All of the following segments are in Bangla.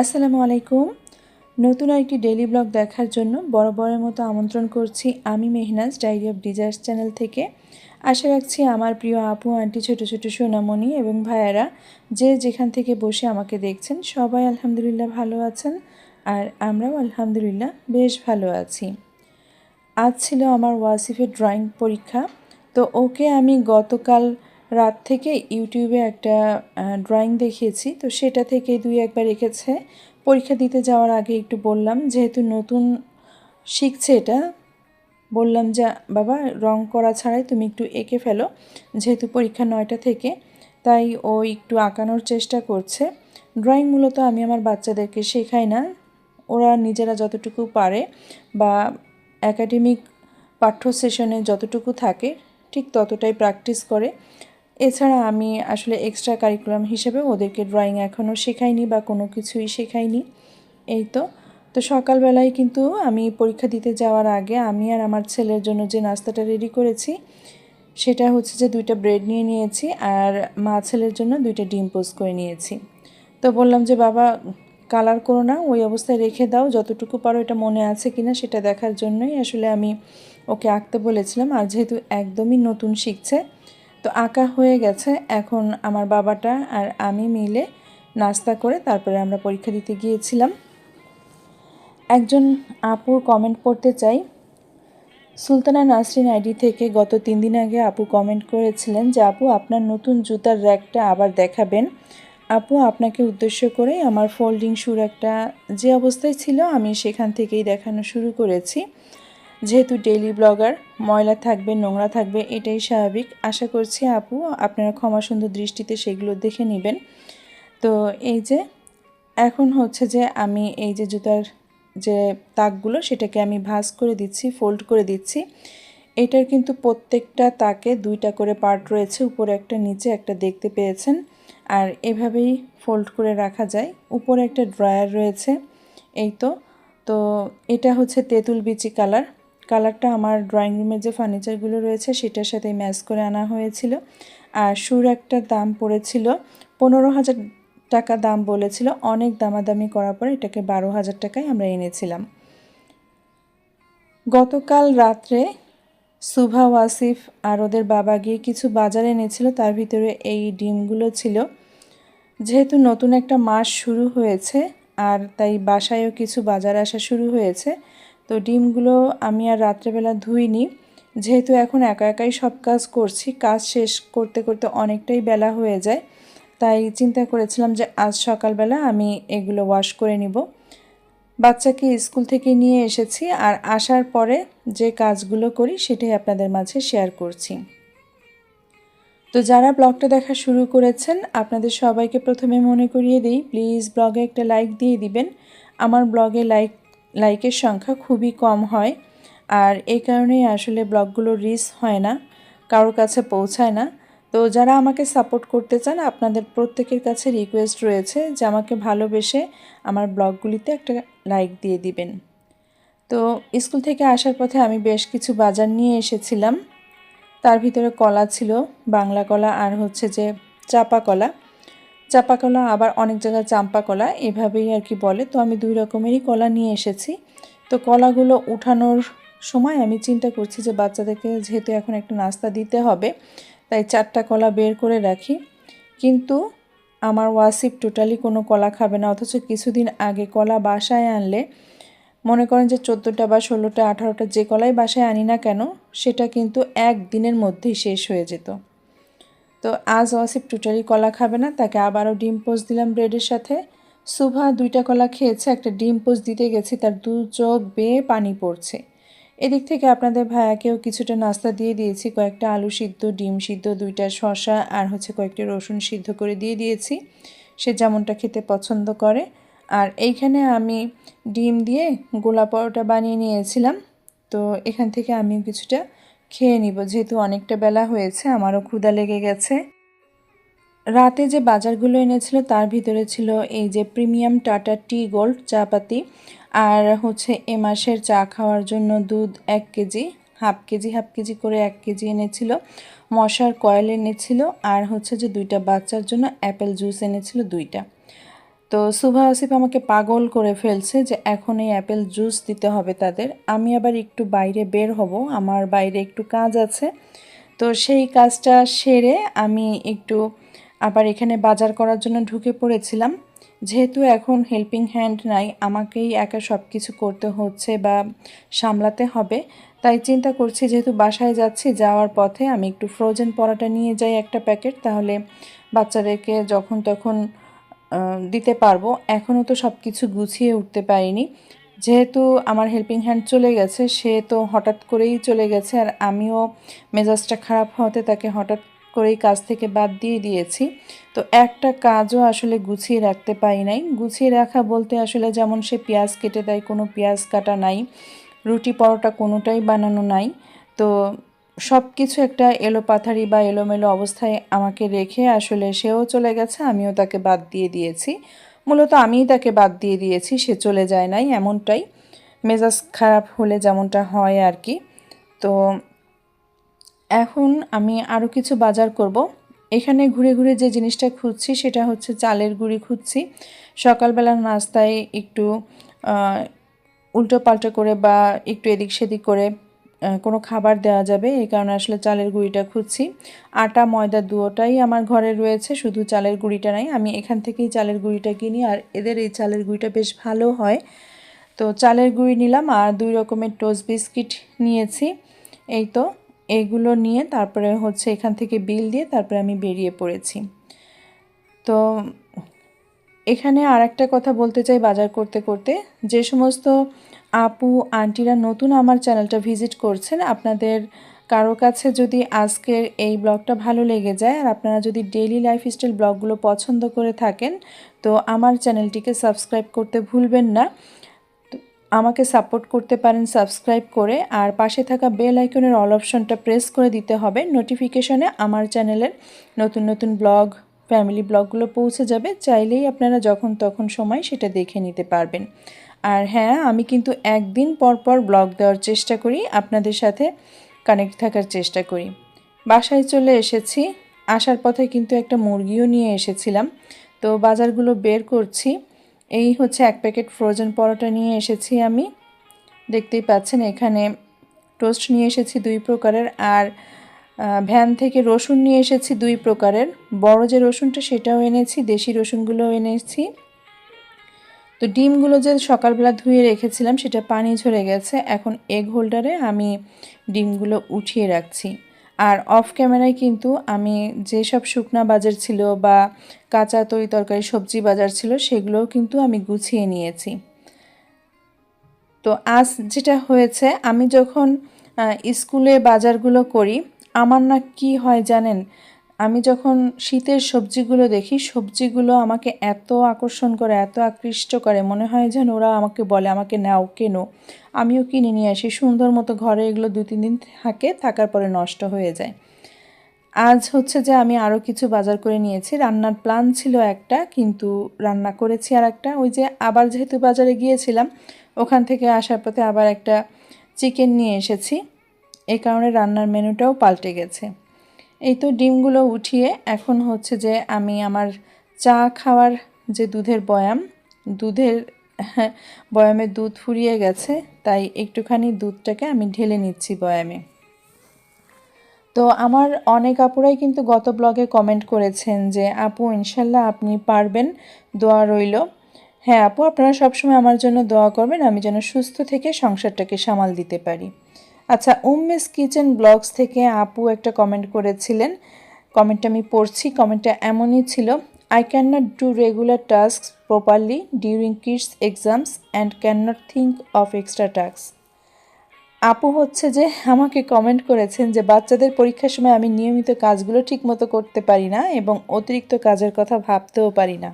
আসসালামু আলাইকুম। নতুন একটি ডেলি ব্লগ দেখার জন্য বড় বড়ের মতো আমন্ত্রণ করছি আমি Mehnaz diary of desires channel থেকে। আশা রাখছি আমার প্রিয় আপু, আন্টি, ছোট ছোট সোনামণি এবং ভাইয়ারা যে যেখান থেকে বসে আমাকে দেখছেন, সবাই আলহামদুলিল্লাহ ভালো আছেন আর আমরাও আলহামদুলিল্লাহ বেশ ভালো আছি। আজ ছিল আমার ওয়াসিফের ড্রয়িং পরীক্ষা। তো ওকে আমি গতকাল রাত থেকে ইউটিউবে একটা ড্রয়িং দেখিয়েছি। তো সেটা থেকে দুই একবার রেখেছে পরীক্ষা দিতে যাওয়ার আগে একটু বললাম, যেহেতু নতুন শিখছে এটা, বললাম যে, বাবা, রং করা ছাড়াই তুমি একটু এঁকে ফেলো, যেহেতু পরীক্ষা নয়টা থেকে, তাই ও একটু আঁকানোর চেষ্টা করছে। ড্রয়িং মূলত আমি আমার বাচ্চাদেরকে শেখাই না। ওরা নিজেরা যতটুকু পারে বা একাডেমিক পাঠ্য সেশনে যতটুকু থাকে, ঠিক ততটাই প্র্যাকটিস করে। এছাড়া আমি আসলে এক্সট্রা কারিকুলাম হিসেবে ওদেরকে ড্রয়িং এখনও শেখাইনি বা কোনো কিছুই শেখাইনি। এই তো। তো সকালবেলায় কিন্তু আমি পরীক্ষা দিতে যাওয়ার আগে আমি আর আমার ছেলের জন্য যে নাস্তাটা রেডি করেছি, সেটা হচ্ছে যে দুইটা ব্রেড নিয়ে নিয়েছি আর মা ছেলের জন্য দুইটা ডিম পোস্ট করে নিয়েছি। তো বললাম যে, বাবা কালার করো না, ওই অবস্থায় রেখে দাও, যতটুকু পারো এটা মনে আছে কিনা সেটা দেখার জন্যই আসলে আমি ওকে আঁকতে বলেছিলাম। আর যেহেতু একদমই নতুন শিখছে তো আঁকা হয়ে গেছে। এখন আমার বাবাটা আর আমি মিলে নাস্তা করে তারপরে আমরা পরীক্ষা দিতে গিয়েছিলাম। একজন আপুর কমেন্ট পড়তে চাই। সুলতানা নাসরিন আইডি থেকে গত তিন দিন আগে আপু কমেন্ট করেছিলেন যে, আপু, আপনার নতুন জুতার র্যাকটা আবার দেখাবেন। আপু, আপনাকে উদ্দেশ্য করে আমার ফোল্ডিং শুর একটা যে অবস্থায় ছিল, আমি সেখান থেকেই দেখানো শুরু করেছি। যেহেতু ডেইলি ব্লগার ময়লা থাকবে, নোংরা থাকবে, এটাই স্বাভাবিক। আশা করছি আপু, আপনারা ক্ষমা সুন্দর দৃষ্টিতে সেগুলো দেখে নেবেন। তো এই যে, এখন হচ্ছে যে আমি এই যে জুতার যে তাকগুলো, সেটাকে আমি ভাজ করে দিচ্ছি ফোল্ড করে দিচ্ছি। এটার কিন্তু প্রত্যেকটা তাকে দুইটা করে পার্ট রয়েছে, উপরে একটা নিচে, একটা দেখতে পেয়েছেন। আর এভাবেই ফোল্ড করে রাখা যায়। উপরে একটা ড্রয়ার রয়েছে, এই তো। তো এটা হচ্ছে তেঁতুল বিচি কালার কালারটা আমার ড্রয়িং রুমের যে ফার্নিচারগুলো রয়েছে সেটার সাথে ম্যাচ করে আনা হয়েছিল। আর সুর একটা দাম পড়েছিল, পনেরো হাজার টাকা দাম বলেছিল। অনেক দামাদামি করার পর এটাকে বারো হাজার টাকায় আমরা এনেছিলাম। গতকাল রাত্রে সুভা, ওয়াসিফ আর ওদের বাবা গিয়ে কিছু বাজার এনেছিল, তার ভিতরে এই ডিমগুলো ছিল। যেহেতু নতুন একটা মাস শুরু হয়েছে আর তাই বাসায়ও কিছু বাজার আসা শুরু হয়েছে তো ডিমগুলো আমি আর রাত্রেবেলা ধুইনি। যেহেতু এখন একা একাই সব কাজ করছি, কাজ শেষ করতে করতে অনেকটাই বেলা হয়ে যায়। তাই চিন্তা করেছিলাম যে আজ সকালবেলা আমি এগুলো ওয়াশ করে নিব। বাচ্চাকে স্কুল থেকে নিয়ে এসেছি আর আসার পরে যে কাজগুলো করি সেটাই আপনাদের মাঝে শেয়ার করছি। তো যারা ব্লগটা দেখা শুরু করেছেন, আপনাদের সবাইকে প্রথমে মনে করিয়ে দিই প্লিজ ব্লগে একটা লাইক দিয়ে দিবেন। আমার ব্লগে লাইক লাইকের সংখ্যা খুবই কম হয়। আর এই কারণেই আসলে ব্লগগুলো রিস হয় না, কারোর কাছে পৌঁছায় না। তো যারা আমাকে সাপোর্ট করতে চান, আপনাদের প্রত্যেকের কাছে রিকোয়েস্ট রয়েছে যে আমাকে ভালোবেসে আমার ব্লগগুলিতে একটা লাইক দিয়ে দিবেন। তো স্কুল থেকে আসার পথে আমি বেশ কিছু বাজার নিয়ে এসেছিলাম। তার ভিতরে কলা ছিল, বাংলা কলা আর হচ্ছে যে চাপা কলা চাপা কলা আবার অনেক জায়গায় চাম্পা কলা এভাবেই আর কি বলে। তো আমি দুই রকমেরই কলা নিয়ে এসেছি। তো কলাগুলো উঠানোর সময় আমি চিন্তা করছি যে বাচ্চাদেরকে যেহেতু এখন একটা নাস্তা দিতে হবে, তাই চারটা কলা বের করে রাখি। কিন্তু আমার ওয়াসিফ টোটালি কোনো কলা খাবে না, অথচ কিছুদিন আগে কলা বাসায় আনলে, মনে করেন যে চোদ্দোটা বা ষোলোটা, আঠারোটা যে কলাই বাসায় আনি না কেন, সেটা কিন্তু এক দিনের মধ্যেই শেষ হয়ে যেত। তো আজ ওয়াসিফ টোটালি কলা খাবে না, তাকে আবারও ডিম পোস্ট দিলাম ব্রেডের সাথে। সুভা দুইটা কলা খেয়েছে, একটা ডিম পোস্ট দিতে গেছি, তার দু চোখ বেয়ে পানি পড়ছে। এদিক থেকে আপনাদের ভাইয়াকেও কিছুটা নাস্তা দিয়ে দিয়েছি, কয়েকটা আলু সিদ্ধ, ডিম সিদ্ধ, দুইটা শশা আর হচ্ছে কয়েকটা রসুন সিদ্ধ করে দিয়ে দিয়েছি। সে যেমনটা খেতে পছন্দ করে। আর এইখানে আমি ডিম দিয়ে গোলা পরোটা বানিয়ে নিয়েছিলাম, তো এখান থেকে আমিও কিছুটা খেয়ে নিব, যেহেতু অনেকটা বেলা হয়েছে, আমারও ক্ষুদা লেগে গেছে। রাতে যে বাজারগুলো এনেছিল, তার ভিতরে ছিল এই যে প্রিমিয়াম টাটা টি গোল্ড চা পাতি আর হচ্ছে এ মাসের চা খাওয়ার জন্য দুধ এক KG, half KG half KG করে এক কেজি এনেছিল। মশার কয়েল এনেছিল আর হচ্ছে যে দুইটা বাচ্চার জন্য অ্যাপেল জুস এনেছিল দুইটা। তো সুভা আসিফ আমাকে পাগল করে ফেলছে যে এখন এই অ্যাপেল জুস দিতে হবে তাদের। আমি আবার একটু বাইরে বের হব, আমার বাইরে একটু কাজ আছে। তো সেই কাজটা সেরে আমি একটু আবার এখানে বাজার করার জন্য ঢুকে পড়েছিলাম। যেহেতু এখন হেল্পিং হ্যান্ড নাই, আমাকেই একা সব কিছু করতে হচ্ছে বা সামলাতে হবে, তাই চিন্তা করছি যেহেতু বাসায় যাচ্ছি, যাওয়ার পথে আমি একটু ফ্রোজেন পরাটা নিয়ে যাই একটা প্যাকেট, তাহলে বাচ্চাদেরকে যখন তখন দিতে পারব। এখনও তো সব কিছু গুছিয়ে উঠতে পারিনি। যেহেতু আমার হেল্পিং হ্যান্ড চলে গেছে, সে তো হঠাৎ করেই চলে গেছে আর আমিও মেজাজটা খারাপ হতে তাকে হঠাৎ করেই কাজ থেকে বাদ দিয়ে দিয়েছি। তো একটা কাজও আসলে গুছিয়ে রাখতে পারি নাই। গুছিয়ে রাখা বলতে আসলে যেমন সে পেঁয়াজ কেটে দেয়, কোনো পেঁয়াজ কাটা নাই, রুটি পরোটা কোনোটাই বানানো নাই। তো সব কিছু একটা এলো পাথারি বা এলোমেলো অবস্থায় আমাকে রেখে আসলে সেও চলে গেছে, আমিও তাকে বাদ দিয়ে দিয়েছি। মূলত আমিই তাকে বাদ দিয়ে দিয়েছি, সে চলে যায় নাই এমনটাই। মেজাজ খারাপ হলে যেমনটা হয় আর কি। তো এখন আমি আরও কিছু বাজার করব। এখানে ঘুরে ঘুরে যে জিনিসটা খুঁজছি সেটা হচ্ছে চালের গুঁড়ি খুঁজছি। সকালবেলার নাস্তায় একটু উল্টো পাল্টো করে বা একটু এদিক সেদিক করে কোনো খাবার দেওয়া যাবে, এই কারণে আসলে চালের গুঁড়িটা খুঁজছি। আটা, ময়দা দুটোটাই আমার ঘরে রয়েছে, শুধু চালের গুঁড়িটা নাই। আমি এখান থেকেই চালের গুঁড়িটা কিনি, আর এদের এই চালের গুঁড়িটা বেশ ভালো হয়। তো চালের গুঁড়ি নিলাম, আর দুই রকমের টোস্ট বিস্কিট নিয়েছি। এই তো এইগুলো নিয়ে তারপরে হচ্ছে এখান থেকে বিল দিয়ে তারপরে আমি বেরিয়ে পড়েছি। তো এখানে আর একটা কথা বলতে চাই বাজার করতে করতে। যে সমস্ত আপু, আন্টিরা নতুন আমার চ্যানেলটা ভিজিট করছেন। আপনাদের কারও কাছে যদি আজকের এই ব্লগটা ভালো লেগে যায় আর আপনারা যদি ডেইলি লাইফস্টাইল ব্লগগুলো পছন্দ করে থাকেন, তো আমার চ্যানেলটিকে সাবস্ক্রাইব করতে ভুলবেন না। আমাকে সাপোর্ট করতে পারেন সাবস্ক্রাইব করে আর পাশে থাকা বেল আইকনের অল অপশনটা প্রেস করে দিতে হবে। নোটিফিকেশনে আমার চ্যানেলের নতুন নতুন ব্লগ ফ্যামিলি ব্লগগুলো পৌঁছে যাবে। চাইলেই আপনারা যখন তখন সময় সেটা দেখে নিতে পারবেন। আর হ্যাঁ আমি কিন্তু একদিন পর পর ব্লগ দেওয়ার চেষ্টা করি, আপনাদের সাথে কানেক্ট থাকার চেষ্টা করি। বাসায় চলে এসেছি, আসার পথে কিন্তু একটা মুরগিও নিয়ে এসেছিলাম। তো বাজারগুলো বের করছি, এই হচ্ছে এক প্যাকেট ফ্রোজেন পরোটা নিয়ে এসেছি আমি। দেখতেই পাচ্ছেন, এখানে টোস্ট নিয়ে এসেছি দুই প্রকারের আর ভ্যান থেকে রসুন নিয়ে এসেছি দুই প্রকারের। বড় যে রসুনটা সেটাও এনেছি, দেশি রসুনগুলোও এনেছি। তো ডিমগুলো যে সকালবেলা ধুয়ে রেখেছিলাম, সেটা পানি ঝরে গেছে। এখন এগ হোল্ডারে আমি ডিমগুলো উঠিয়ে রাখছি। আর অফ ক্যামেরায় কিন্তু আমি যেসব শুকনা বাজার ছিল বা কাঁচা তরি তরকারি, সবজি বাজার ছিল, সেগুলোও কিন্তু আমি গুছিয়ে নিয়েছি। তো আজ যেটা হয়েছে, আমি যখন স্কুলে বাজারগুলো করি, আমার না কি হয় জানেন আমি যখন শীতের সবজিগুলো দেখি, সবজিগুলো আমাকে এত আকর্ষণ করে, এত আকৃষ্ট করে, মনে হয় যেন ওরা আমাকে বলে, আমাকে নাও, কেনো। আমিও কিনে নিয়ে আসি। সুন্দর মতো ঘরে এগুলো দু তিন দিন থাকে, থাকার পরে নষ্ট হয়ে যায়। আজ হচ্ছে যে আমি আরও কিছু বাজার করে নিয়েছি। রান্নার প্ল্যান ছিল একটা, কিন্তু রান্না করেছি আর একটা ওই যে আবার যেহেতু বাজারে গিয়েছিলাম, ওখান থেকে আসার পথে আবার একটা চিকেন নিয়ে এসেছি। এই কারণে রান্নার মেনুটাও পাল্টে গেছে। এই তো ডিমগুলো উঠিয়ে এখন হচ্ছে যে আমি আমার চা খাওয়ার যে দুধের বয়াম, দুধের বয়ামে দুধ ফুরিয়ে গেছে, তাই একটুখানি দুধটাকে আমি ঢেলে নিচ্ছি বয়ামে। তো আমার অনেক আপুরাই কিন্তু গত ব্লগে কমেন্ট করেছেন যে, আপু, ইনশাল্লাহ আপনি পারবেন, দোয়া রইল। হ্যাঁ আপু, আপনারা সবসময় আমার জন্য দোয়া করবেন, আমি যেন সুস্থ থেকে সংসারটাকে সামাল দিতে পারি। আচ্ছা উম্মেস কিচেন ব্লগস থেকে আপু একটা কমেন্ট করেছিলেন। কমেন্টটা আমি পড়ছি কমেন্টটা এমনই ছিল I can not do regular task properly during kids exams and can not think of extra task আপু হচ্ছে যে আমাকে কমেন্ট করেছেন যে, বাচ্চাদের পরীক্ষার সময় আমি নিয়মিত কাজগুলো ঠিকমতো করতে পারি না এবং অতিরিক্ত কাজের কথা ভাবতেও পারি না।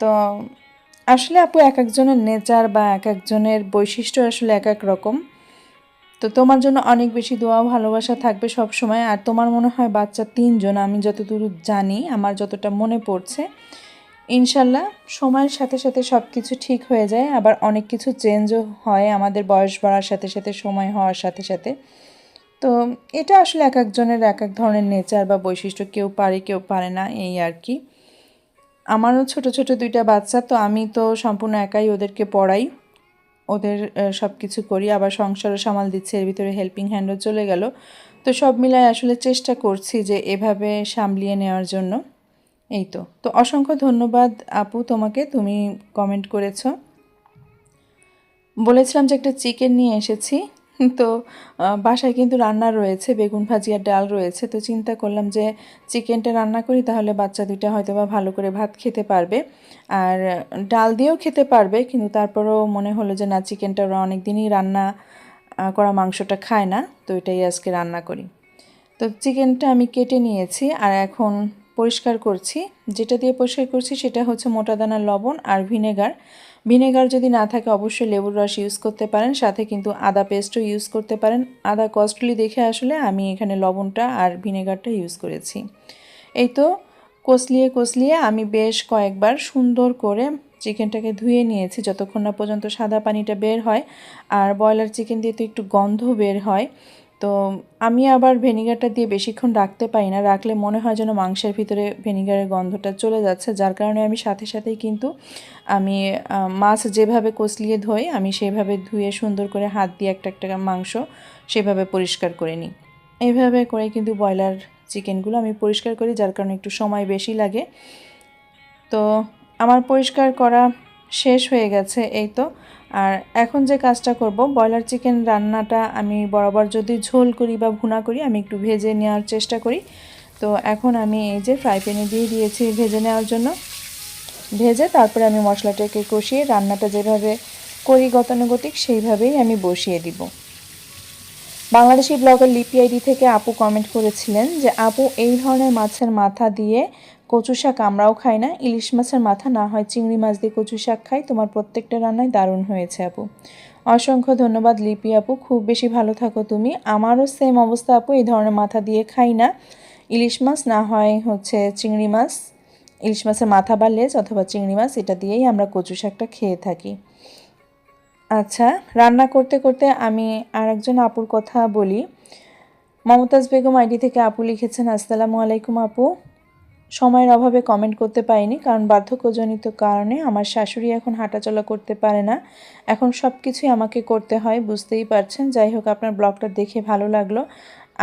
তো আসলে আপু এক একজনের নেচার বা এক একজনের বৈশিষ্ট্য আসলে এক এক রকম। তো তোমার জন্য অনেক বেশি দোয়া ভালোবাসা থাকবে সব সময় আর তোমার মনে হয় বাচ্চা তিনজন, আমি যতদূর জানি, আমার যতটা মনে পড়ছে, ইনশাল্লাহ সময়ের সাথে সাথে সব কিছু ঠিক হয়ে যায়। আবার অনেক কিছু চেঞ্জও হয় আমাদের বয়স বাড়ার সাথে সাথে, সময় হওয়ার সাথে সাথে। তো এটা আসলে এক একজনের এক এক ধরনের নেচার বা বৈশিষ্ট্য, কেউ পারে কেউ পারে না, এই আর কি। আমারও ছোট ছোট দুইটা বাচ্চা, তো আমি তো সম্পূর্ণ একাই ওদেরকে পড়াই। ওদের সব কিছু করি, আবার সংসারও সামাল দিচ্ছে, এর ভিতরে হেল্পিং হ্যান্ডও চলে গেল। তো সব মিলায় আসলে চেষ্টা করছি যে এভাবে সামলিয়ে নেওয়ার জন্য। এই তো। তো অসংখ্য ধন্যবাদ আপু তোমাকে, তুমি কমেন্ট করেছ। বলেছিলাম যে একটা চিকেন নিয়ে এসেছি। তো বাসায় কিন্তু রান্না রয়েছে, বেগুন ভাজি আর ডাল রয়েছে। তো চিন্তা করলাম যে চিকেনটা রান্না করি, তাহলে বাচ্চা দুইটা হয়তো বা ভালো করে ভাত খেতে পারবে। আর ডাল দিয়েও খেতে পারবে, কিন্তু তারপরেও মনে হলো যে, না চিকেনটা ওরা অনেক দিনই রান্না করা মাংসটা খায় না, তো এটাই আজকে রান্না করি। তো চিকেনটা আমি কেটে নিয়েছি, আর এখন পরিষ্কার করছি। যেটা দিয়ে পরিষ্কার করছি, সেটা হচ্ছে মোটা দানার লবণ আর ভিনেগার ভিনেগার যদি না থাকে, অবশ্যই লেবুর রস ইউজ করতে পারেন। সাথে কিন্তু আদা পেস্টও ইউজ করতে পারেন। আদা কস্টলি দেখে আসলে আমি এখানে লবণটা আর ভিনেগারটা ইউজ করেছি। এই তো কষলিয়ে কষলিয়ে আমি বেশ কয়েকবার সুন্দর করে চিকেনটাকে ধুয়ে নিয়েছি। যতক্ষণ না পর্যন্ত সাদা পানিটা বের হয়, আর ব্রয়লার চিকেন দিয়ে তো একটু গন্ধ বের হয় তো আমি আবার ভেনিগারটা দিয়ে বেশিক্ষণ রাখতে পারি না। রাখলে মনে হয় যেন মাংসের ভিতরে ভেনিগারের গন্ধটা চলে যাচ্ছে। যার কারণে আমি সাথে সাথেই কিন্তু আমি মাছ যেভাবে কষলিয়ে ধুই, আমি সেভাবে ধুয়ে সুন্দর করে হাত দিয়ে একটা একটা মাংস সেভাবে পরিষ্কার করে নিই। এইভাবে করে কিন্তু ব্রয়লার চিকেনগুলো আমি পরিষ্কার করি, যার কারণে একটু সময় বেশি লাগে। তো আমার পরিষ্কার করা শেষ হয়ে গেছে। এই তো আর এখন যে কাজটা করব, ব্রয়লার চিকেন রান্নাটা আমি বরাবর যদি ঝোল করি বা ভুনা করি, আমি একটু ভেজে নেওয়ার চেষ্টা করি। তো এখন আমি এই যে ফ্রাই প্যানে দিয়ে দিয়েছি ভেজে নেওয়ার জন্য। ভেজে তারপরে আমি মশলাটাকে কষিয়ে রান্নাটা যেভাবে করি গতানুগতিক, সেইভাবেই আমি বসিয়ে দিব। বাংলাদেশি ব্লগার লিপি আইডি থেকে আপু কমেন্ট করেছিলেন যে, আপু, এই ধরনের মাছের মাথা দিয়ে কচু শাক আমরাও খাই না। ইলিশ মাছের মাথা না হয় চিংড়ি মাছ দিয়ে কচু শাক খাই। তোমার প্রত্যেকটা রান্নায় দারুণ হয়েছে আপু। অসংখ্য ধন্যবাদ লিপি আপু। খুব বেশি ভালো থাকো তুমি। আমারও সেম অবস্থা আপু। এই ধরনের মাথা দিয়ে খাই না। ইলিশ মাছ না হয় হচ্ছে চিংড়ি মাছ। ইলিশ মাছের মাথা বা লেজ অথবা চিংড়ি মাছ, এটা দিয়েই আমরা কচু শাকটা খেয়ে থাকি। আচ্ছা রান্না করতে করতে আমি আরেকজন আপুর কথা বলি। মমতাজ বেগম আইডি থেকে আপু লিখেছেন, আসসালামু আলাইকুম আপু। সময়ের অভাবে কমেন্ট করতে পারিনি, কারণ বার্ধক্যজনিত কারণে আমার শাশুড়ি এখন হাঁটাচলা করতে পারে না। এখন সব কিছুই আমাকে করতে হয়, বুঝতেই পারছেন? যাই হোক, আপনার ব্লগটা দেখে ভালো লাগল।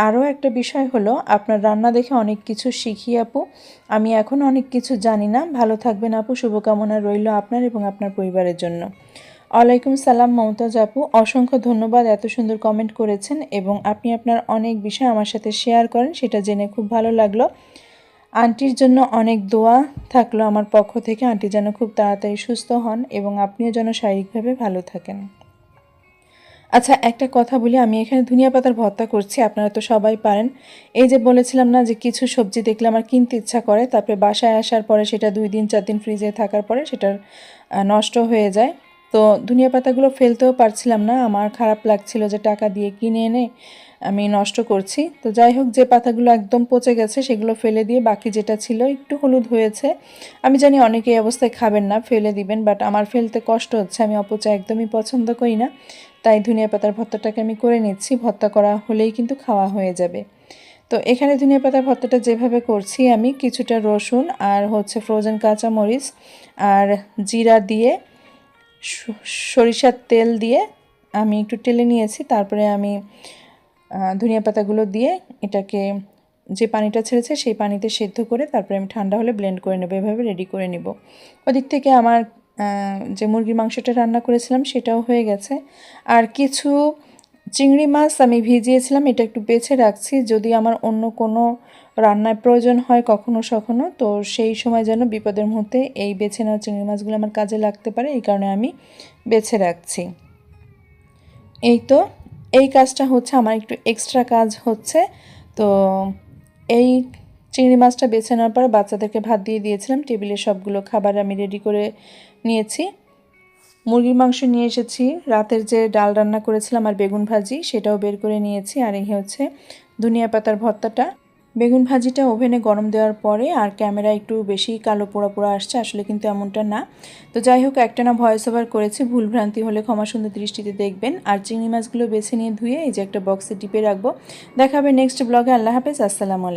আরও একটা বিষয় হলো, আপনার রান্না দেখে অনেক কিছু শিখি আপু। আমি এখন অনেক কিছু জানি না। ভালো থাকবেন আপু, শুভকামনা রইল আপনার এবং আপনার পরিবারের জন্য। ওয়ালাইকুম সালাম মমতাজ আপু। অসংখ্য ধন্যবাদ এত সুন্দর কমেন্ট করেছেন এবং আপনি আপনার অনেক বিষয় আমার সাথে শেয়ার করেন, সেটা জেনে খুব ভালো লাগল। আন্টির জন্য অনেক দোয়া থাকল আমার পক্ষ থেকে। আন্টি যেন খুব তাড়াতাড়ি সুস্থ হন এবং আপনিও যেন শারীরিকভাবে ভালো থাকেন। আচ্ছা একটা কথা বলি, আমি এখানে ধনিয়া পাতার ভর্তা করছি, আপনারা তো সবাই পারেন। এই যে বলেছিলাম না যে কিছু সবজি দেখলে আমার কিনতে ইচ্ছা করে, তারপরে বাসায় আসার পরে সেটা দুই দিন, চার দিন ফ্রিজে থাকার পরে সেটার নষ্ট হয়ে যায়। তো ধনিয়া পাতাগুলো ফেলতেও পারছিলাম না, আমার খারাপ লাগছিল যে টাকা দিয়ে কিনে এনে আমি নষ্ট করছি। তো যাই হোক, যে পাতাগুলো একদম পচে গেছে, সেগুলো ফেলে দিয়ে বাকি যেটা ছিল একটু হলুদ হয়েছে। আমি জানি অনেকে এই অবস্থায় খাবেন না, ফেলে দিবেন বাট আমার ফেলতে কষ্ট হচ্ছে। আমি অপচয় একদমই পছন্দ করি না। তাই ধনিয়া পাতার ভর্তাটাকে আমি করে নিচ্ছি। ভর্তা করা হলেই কিন্তু খাওয়া হয়ে যাবে। তো এখানে ধনিয়া পাতার ভর্তাটা যেভাবে করছি আমি, কিছুটা রসুন আর হচ্ছে ফ্রোজেন কাঁচা মরিচ আর জিরা দিয়ে সরিষার তেল দিয়ে আমি একটু টেলে নিয়েছি। তারপরে আমি ধনিয়া পাতাগুলো দিয়ে এটাকে যে পানিটা ছেড়েছে সেই পানিতে সেদ্ধ করে তারপরে আমি ঠান্ডা হলে ব্লেন্ড করে নেব, এভাবে রেডি করে নেব। ওদিক থেকে আমার যে মুরগির মাংসটা রান্না করেছিলাম সেটাও হয়ে গেছে। আর কিছু চিংড়ি মাছ আমি ভিজিয়েছিলাম, এটা একটু বেছে রাখছি। যদি আমার অন্য কোনো রান্নায় প্রয়োজন হয় কখনো সখনো, তো সেই সময় যেন বিপদের মুহূর্তে এই বেছে নেওয়া চিংড়ি মাছগুলো আমার কাজে লাগতে পারে, এই কারণে আমি বেছে রাখছি। এই তো এই কাজটা হচ্ছে, আমার একটু এক্সট্রা কাজ হচ্ছে। তো এই চিংড়ি মাছটা বেছে নেওয়ার পর বাচ্চাদেরকে ভাত দিয়ে দিয়েছিলাম। টেবিলে সবগুলো খাবার আমি রেডি করে নিয়েছি। মুরগির মাংস নিয়ে এসেছি। রাতের যে ডাল রান্না করেছিলাম আর বেগুন ভাজি, সেটাও বের করে নিয়েছি। আর এই হচ্ছে ধনিয়া পাতার ভর্তাটা। বেগুন ভাজিটা ওভেনে গরম দেওয়ার পরে আর ক্যামেরা একটু বেশি কালো পোড়া পোড়া আসছে, আসলে কিন্তু এমনটা না। তো যাই হোক একটা না ভয়েস ওভার করেছি, ভুলভ্রান্তি হলে ক্ষমা সুন্দর দৃষ্টিতে দেখবেন। আর চিংড়ি মাছগুলো বেছে নিয়ে ধুয়ে এই যে একটা বক্সে টিপে রাখব। দেখাবে নেক্সট ব্লগে আল্লাহ হাফেজ, আসসালামু